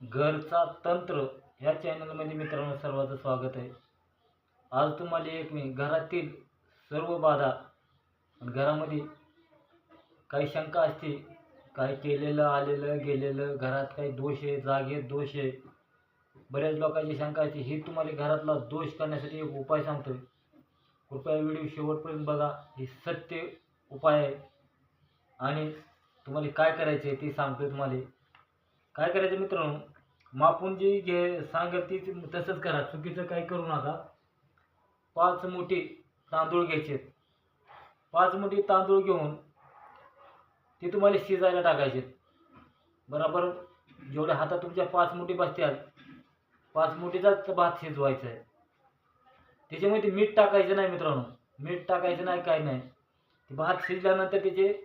घरचा तंत्र ह्या चॅनलमध्ये मित्रांनो सर्वांचं स्वागत आहे. आज तुम्हाला एक मी घरातील सर्व बाधा घरामध्ये काही शंका असते काही केलेलं आलेलं गेलेलं घरात काही दोष आहे जागेत दोष आहे बऱ्याच लोकांची शंका असते. ही तुम्हाला घरातला दोष करण्यासाठी एक उपाय सांगतोय. कृपया व्हिडिओ शेवटपर्यंत बघा. ही सत्य उपाय आहे. आणि तुम्हाला काय करायचं आहे ते सांगतोय तुम्हाला. काय करायचं मित्रांनो? मापून जी घे सांगेल तीच तसंच करा. चुकीचं काही करू नका. पाच मोठी तांदूळ घ्यायचे. पाच मोठी तांदूळ घेऊन ते तुम्हाला शिजायला टाकायचे. बरोबर? जेवढ्या हातात तुमच्या पाच मोठी बसत्याल पाच मोठीचाच भात शिजवायचा आहे. त्याच्यामध्ये मीठ टाकायचं नाही मित्रांनो. मीठ टाकायचं नाही काय नाही. ते भात शिजल्यानंतर त्याचे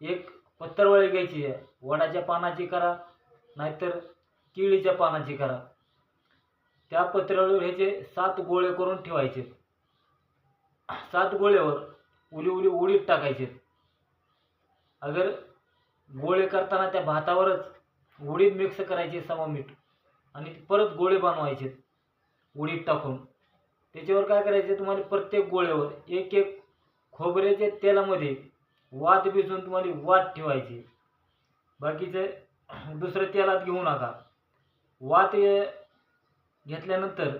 एक पत्तरवळी घ्यायची आहे. वडाच्या पानाची करा. नाहीतर केळीच्या पानाची करा. त्या पत्र्यावर ह्याचे सात गोळे करून ठेवायचे. सात गोळ्यावर उली उली उडीद टाकायचे. अगर गोळे करताना त्या भातावरच उडीद मिक्स करायचे सवा मीठ आणि परत गोळे बनवायचे उडीद टाकून. त्याच्यावर काय करायचे तुम्हाला प्रत्येक गोळ्यावर एक एक खोबऱ्याच्या तेलामध्ये वात भिजवून तुम्हाला वात ठेवायची. बाकीचे दुसरं तेलात घेऊ नका. वात घेतल्यानंतर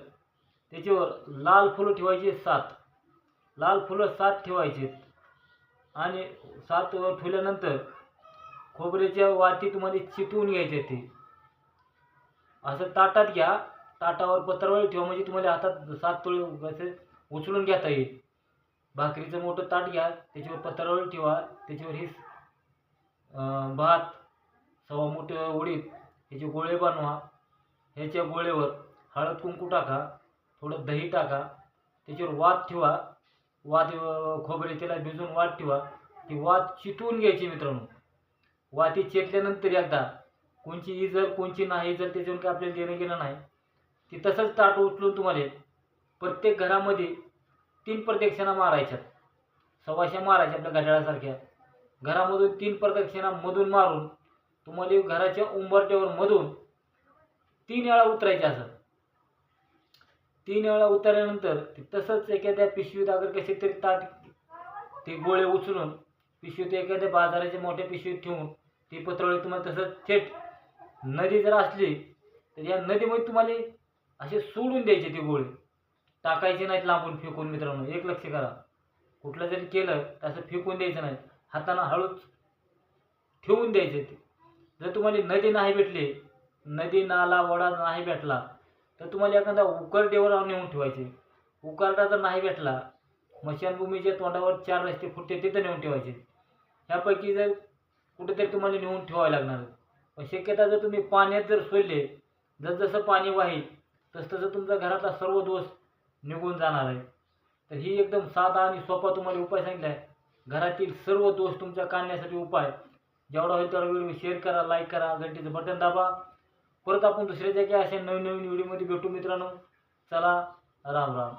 त्याच्यावर लाल फुलं ठेवायचे सात. लाल फुलं सात ठेवायचे. आणि सात ठेवल्यानंतर खोबऱ्याच्या वाती तुम्हाला चिटवून घ्यायचे ते. असं ताटात घ्या. ताटावर पत्रावळी ठेवा म्हणजे तुम्हाला हातात सात तोळे असे उचलून घेता येईल. भाकरीचं मोठं ताट घ्या. त्याच्यावर पत्रावळी ठेवा. त्याच्यावर ही भात सव्वा मोठं उडीद ह्याचे गोळे बनवा ह्याच्या गोळेवर हळद कुंकू टाका थोडं दही टाका त्याच्यावर वात ठेवा वात खोबरे त्याला भिजून वात ठेवा ती वात चिटवून घ्यायची मित्रांनो. वाती चेतल्यानंतर एकदा कोणची इजल कोणची नाही जर त्याच्यावर काय आपल्याला देणं गेलं नाही ती तसंच ताट उचलून तुम्हाला प्रत्येक घरामध्ये तीन प्रदक्षिणा मारायच्यात सव्वाशे मारायच्या आपल्या घड्याळासारख्या घरामधून तीन प्रदक्षिणा मधून मारून तुम्हाला घराच्या उंबरट्यावर मधून तीन वेळा उतरायचे असं. तीन वेळा उतरल्यानंतर ते तसंच एखाद्या पिशवीत अगर कसे तरी ताट ते गोळे उचलून पिशवीत एखाद्या बाजाराच्या मोठ्या पिशवीत ठेवून ती पत्रळी तुम्हाला तसंच थेट नदी जर असली तर या नदीमध्ये तुम्हाला असे सोडून द्यायचे ते गोळे. टाकायचे नाहीत लांबून फेकून मित्रांनो एक लक्ष करा. कुठलं जरी केलं तर असं फेकून द्यायचं नाही. हातानं हळूच ठेवून द्यायचे ते. जर तुम्हाला नदी नाही भेटली नदी नाला वडा नाही भेटला तर तुम्हाला एखादा उकरडेवर नेऊन ठेवायचे. उकरडा जर नाही भेटला मशानभूमीच्या तोंडावर चार रस्ते फुटते तिथं नेऊन ठेवायचे. ह्यापैकी जर कुठेतरी तुम्हाला नेऊन ठेवावे लागणार. पण शक्यता जर तुम्ही पाण्यात जर सोडले जसजसं पाणी वाहील तसतसं तुमचा घरातला सर्व दोष निघून जाणार आहे. तर ही एकदम साधा आणि सोपा तुम्हाला उपाय सांगितला आहे घरातील सर्व दोष तुमच्या काढण्यासाठी उपाय. जेवढा होईल तेवढा व्हिडिओ शेअर करा लाईक करा घंटीचं बटन दाबा. परत आपण दुसऱ्या जागी अशा नवीन नवीन व्हिडिओमध्ये भेटू मित्रांनो. चला राम राम.